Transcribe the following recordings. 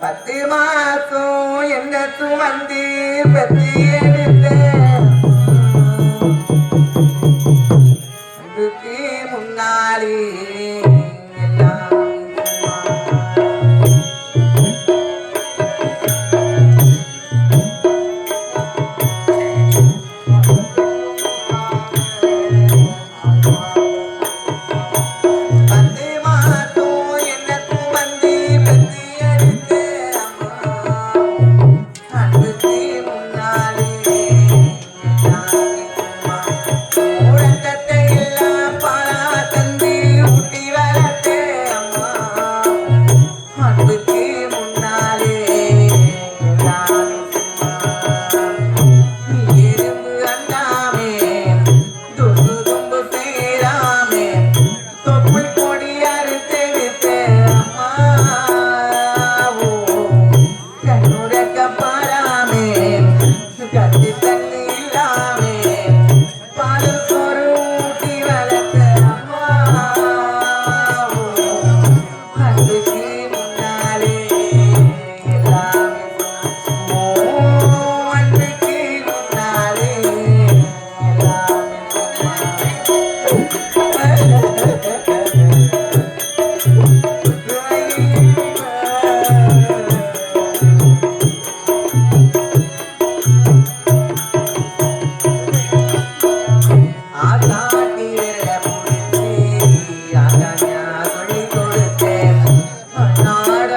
பத்து மாசம் என்ன சுமந்து பத்தி எடுத்து முன்னாலே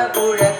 不然